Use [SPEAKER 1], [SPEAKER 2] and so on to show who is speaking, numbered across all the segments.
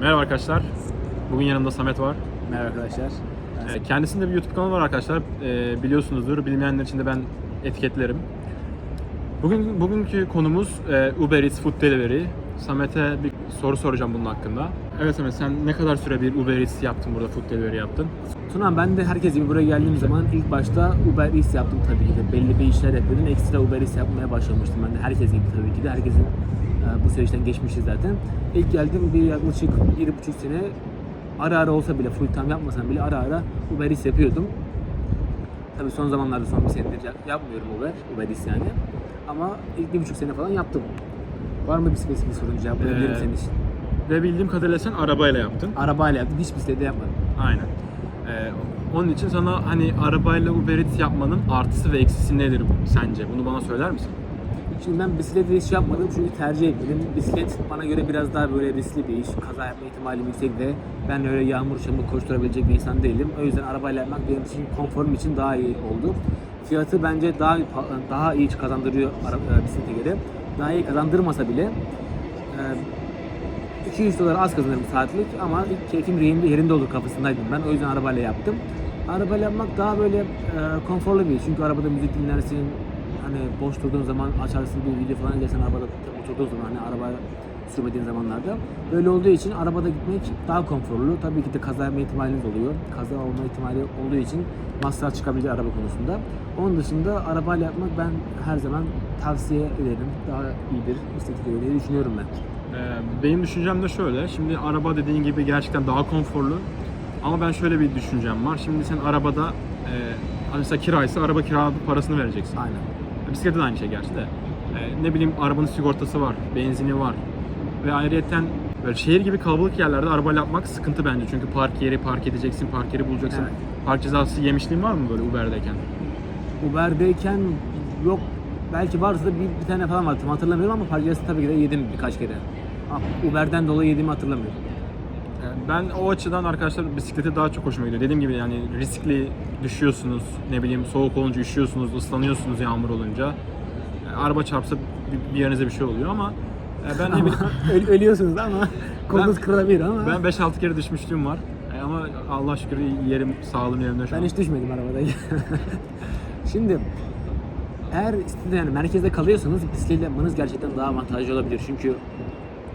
[SPEAKER 1] Merhaba arkadaşlar. Bugün yanımda Samet var.
[SPEAKER 2] Merhaba arkadaşlar.
[SPEAKER 1] Ee, Kendisinde bir YouTube kanalı var arkadaşlar. Ee, Biliyorsunuzdur. Bilmeyenler için de ben etiketlerim. Bugün bugünkü konumuz e, Uber Eats Food Delivery. Samet'e bir soru soracağım bunun hakkında. Evet Samet sen ne kadar süre bir Uber Eats yaptın burada Food Delivery yaptın?
[SPEAKER 2] Tuna ben de herkes gibi buraya geldiğim zaman ilk başta Uber Eats yaptım tabii ki de. Belli bir işler yapıyordum. Ekstra Uber Eats yapmaya başlamıştım ben de. Herkes gibi tabii ki de. Herkesin e, bu süreçten geçmişti zaten. İlk geldim bir yaklaşık bir buçuk sene ara ara olsa bile full time yapmasam bile ara ara Uber Eats yapıyordum. Tabii son zamanlarda son bir senedir yap- yapmıyorum Uber, Uber Eats yani. Ama ilk bir buçuk sene falan yaptım. Var mı bir spesifik sorun cevaplayabilirim
[SPEAKER 1] Ee,
[SPEAKER 2] senin için?
[SPEAKER 1] Ve bildiğim kadarıyla sen arabayla yaptın.
[SPEAKER 2] Arabayla yaptım, hiç bisiklette yapmadım.
[SPEAKER 1] Aynen. Ee, onun için sana hani arabayla Uber Eats yapmanın artısı ve eksisi nedir sence? Bunu bana söyler misin?
[SPEAKER 2] Şimdi ben bisikletle hiç yapmadım çünkü tercih etmedim. Bisiklet bana göre biraz daha böyle riskli bir iş. Kaza yapma ihtimalim yüksek ve ben öyle yağmur çamur koşturabilecek bir insan değilim. O yüzden arabayla yapmak benim için konforum için daha iyi oldu. Fiyatı bence daha daha iyi kazandırıyor e, bisiklete göre. İyi kazandırmasa bile e, 200 dolar az kazanırım saatlik ama ilk keyfim yerinde, yerinde olur kafasındaydım ben. O yüzden arabayla yaptım. Arabayla yapmak daha böyle e, konforlu bir. Çünkü arabada müzik dinlersin, hani boş durduğun zaman açarsın bir video falan izlersen arabada oturduğun zaman hani araba sürmediğin zamanlarda. Böyle olduğu için arabada gitmek daha konforlu. Tabii ki de kaza yapma ihtimaliniz oluyor. Kaza olma ihtimali olduğu için masraf çıkabilir araba konusunda. Onun dışında arabayla yapmak ben her zaman tavsiye ederim. Daha iyidir. İstedik öyle diye düşünüyorum ben.
[SPEAKER 1] Ee, benim düşüncem de şöyle. Şimdi araba dediğin gibi gerçekten daha konforlu. Ama ben şöyle bir düşüncem var. Şimdi sen arabada e, hani mesela kiraysa araba kira parasını vereceksin.
[SPEAKER 2] Aynen.
[SPEAKER 1] Bisiklette de aynı şey gerçi de. E, ne bileyim arabanın sigortası var, benzini var. Ve ayrıyeten böyle şehir gibi kalabalık yerlerde arabayla yapmak sıkıntı bence. Çünkü park yeri park edeceksin, park yeri bulacaksın.
[SPEAKER 2] Evet.
[SPEAKER 1] Park cezası yemişliğin var mı böyle Uber'deyken?
[SPEAKER 2] Uber'deyken yok belki varsa da bir, bir tane falan var. Tam hatırlamıyorum ama park cezası tabii ki de yedim birkaç kere. Uber'den dolayı yediğimi hatırlamıyorum.
[SPEAKER 1] E, Ben o açıdan arkadaşlar bisiklete daha çok hoşuma gidiyor. Dediğim gibi yani riskli düşüyorsunuz, ne bileyim soğuk olunca üşüyorsunuz, ıslanıyorsunuz yağmur olunca. E, Araba çarpsa bir yerinize bir şey oluyor ama e, ben ne bileyim
[SPEAKER 2] Öl- ölüyorsunuz ama kolunuz kırılabilir ama
[SPEAKER 1] ben 5-6 kere düşmüşlüğüm var. E, ama Allah şükür yerim sağlığım yerimde şu
[SPEAKER 2] ben
[SPEAKER 1] an.
[SPEAKER 2] hiç düşmedim arabada. Şimdi eğer sitede yani merkezde kalıyorsanız bisikletle yapmanız gerçekten daha avantajlı olabilir. Çünkü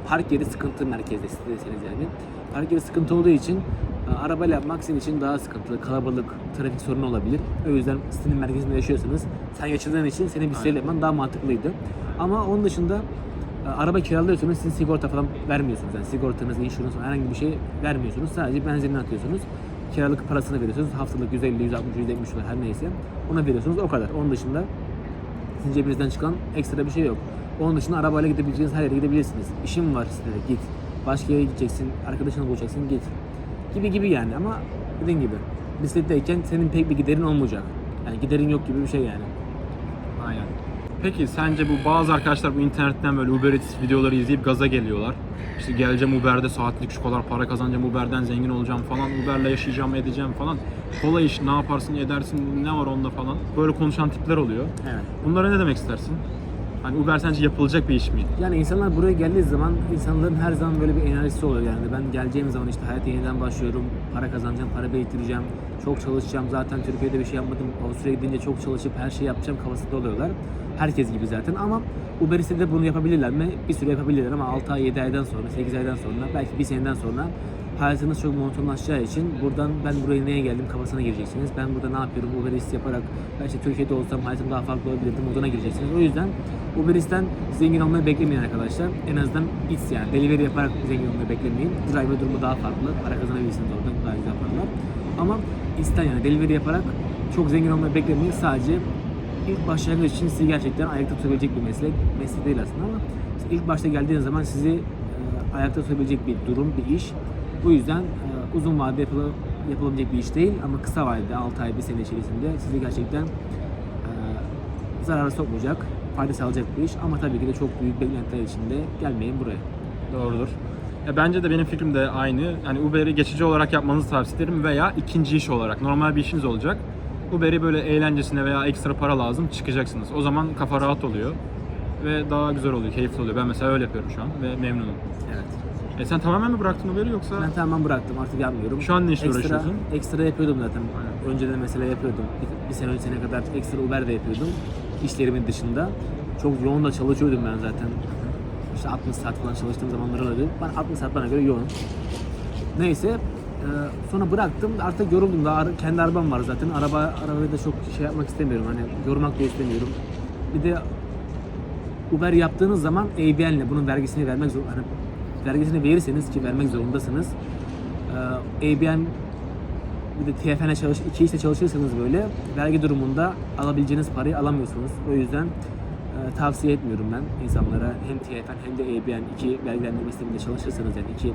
[SPEAKER 2] park yeri sıkıntı merkezde sitedesiniz yani. Park yeri sıkıntı olduğu için e, arabayla yapmak sizin için daha sıkıntılı, kalabalık, trafik sorunu olabilir. O yüzden sitenin merkezinde yaşıyorsanız sen yaşadığın için senin bisikletle yapman daha mantıklıydı. Ama onun dışında araba kiralıyorsanız sizin sigorta falan vermiyorsunuz. Yani sigortanız, falan herhangi bir şey vermiyorsunuz. Sadece benzinini atıyorsunuz. Kiralık parasını veriyorsunuz. Haftalık 150, 160, 170 dolar her neyse. Ona veriyorsunuz. O kadar. Onun dışında sizin cebinizden çıkan ekstra bir şey yok. Onun dışında arabayla gidebileceğiniz her yere gidebilirsiniz. İşin var sitede git. Başka yere gideceksin, arkadaşını bulacaksın git. Gibi gibi yani ama dediğim gibi bisikletteyken senin pek bir giderin olmayacak. Yani giderin yok gibi bir şey yani.
[SPEAKER 1] Aynen. Peki sence bu bazı arkadaşlar bu internetten böyle Uber Eats videoları izleyip gaza geliyorlar. İşte geleceğim Uber'de saatlik şu kadar para kazanacağım, Uber'den zengin olacağım falan, Uber'le yaşayacağım, edeceğim falan. Kolay iş, ne yaparsın, edersin, ne var onda falan. Böyle konuşan tipler oluyor.
[SPEAKER 2] Evet.
[SPEAKER 1] Bunlara ne demek istersin? Hani Uber sence yapılacak bir iş mi?
[SPEAKER 2] Yani insanlar buraya geldiği zaman insanların her zaman böyle bir enerjisi oluyor yani. Ben geleceğim zaman işte hayata yeniden başlıyorum, para kazanacağım, para biriktireceğim, çok çalışacağım. Zaten Türkiye'de bir şey yapmadım, Avusturya'ya gidince çok çalışıp her şeyi yapacağım kafasında oluyorlar. Herkes gibi zaten ama Uber de bunu yapabilirler mi? Bir süre yapabilirler ama 6 ay, 7 aydan sonra, 8 aydan sonra, belki bir seneden sonra hayatınız çok monotonlaşacağı için buradan ben buraya neye geldim kafasına gireceksiniz. Ben burada ne yapıyorum Uber Eats yaparak belki Türkiye'de olsam hayatım daha farklı olabilirdi moduna gireceksiniz. O yüzden Uber Eats'ten zengin olmayı beklemeyin arkadaşlar. En azından Eats yani delivery yaparak zengin olmayı beklemeyin. Driver durumu daha farklı. Para kazanabilirsiniz oradan daha güzel paralar. Ama Eats'ten yani delivery yaparak çok zengin olmayı beklemeyin. Sadece ilk başlangıç için sizi gerçekten ayakta tutabilecek bir meslek. Meslek değil aslında ama ilk başta geldiğiniz zaman sizi e, ayakta tutabilecek bir durum, bir iş. Bu yüzden e, uzun vadede yapıla- yapılabilecek bir iş değil ama kısa vadede 6 ay, 1 sene içerisinde sizi gerçekten e, zarara sokmayacak, fayda sağlayacak bir iş. Ama tabii ki de çok büyük beklentiler içinde gelmeyin buraya.
[SPEAKER 1] Doğrudur. Ya bence de benim fikrim de aynı. Yani Uber'i geçici olarak yapmanızı tavsiye ederim veya ikinci iş olarak. Normal bir işiniz olacak. Uber'i böyle eğlencesine veya ekstra para lazım çıkacaksınız. O zaman kafa rahat oluyor ve daha güzel oluyor, keyifli oluyor. Ben mesela öyle yapıyorum şu an ve memnunum.
[SPEAKER 2] Evet.
[SPEAKER 1] E sen tamamen mi bıraktın Uber'i yoksa?
[SPEAKER 2] Ben tamamen bıraktım artık yapmıyorum.
[SPEAKER 1] Şu an ne işle
[SPEAKER 2] ekstra,
[SPEAKER 1] uğraşıyorsun?
[SPEAKER 2] Ekstra yapıyordum zaten. Önceden mesela yapıyordum. Bir, bir sene öncesine kadar ekstra Uber de yapıyordum. İşlerimin dışında. Çok yoğun da çalışıyordum ben zaten. İşte 60 saat falan çalıştığım zamanlar oluyordu. Ben 60 saat bana göre yoğun. Neyse e, sonra bıraktım. Artık yoruldum da kendi arabam var zaten. Araba arabayı da çok şey yapmak istemiyorum. Hani yormak da istemiyorum. Bir de Uber yaptığınız zaman ABN'le bunun vergisini vermek zor. Hani vergisini verirseniz ki vermek zorundasınız. Ee, ABN bir de TFN'e çalış, iki işte çalışırsanız böyle vergi durumunda alabileceğiniz parayı alamıyorsunuz. O yüzden e, tavsiye etmiyorum ben insanlara hem TFN hem de ABN iki vergilendirme sisteminde çalışırsanız yani iki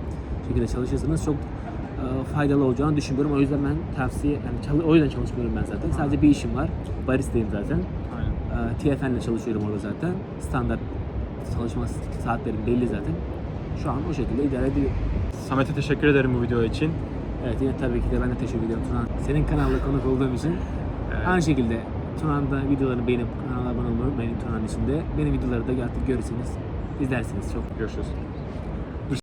[SPEAKER 2] şekilde çalışırsanız çok e, faydalı olacağını düşünmüyorum. O yüzden ben tavsiye yani çalı- o yüzden çalışmıyorum ben zaten. Sadece bir işim var. Baristayım zaten.
[SPEAKER 1] Aynen.
[SPEAKER 2] Ee, TFN'le çalışıyorum orada zaten. Standart çalışma saatlerim belli zaten. Şu an o şekilde idare ediyor.
[SPEAKER 1] Samet'e teşekkür ederim bu video için.
[SPEAKER 2] Evet yine tabii ki de ben de teşekkür ediyorum Tunan. Senin kanalda konuk olduğum için.
[SPEAKER 1] Evet.
[SPEAKER 2] Aynı şekilde Tuna'nın da videolarını beğenip kanala abone olmayı unutmayın Tuna'nın içinde. Benim videoları da artık görürsünüz, izlersiniz çok.
[SPEAKER 1] Görüşürüz.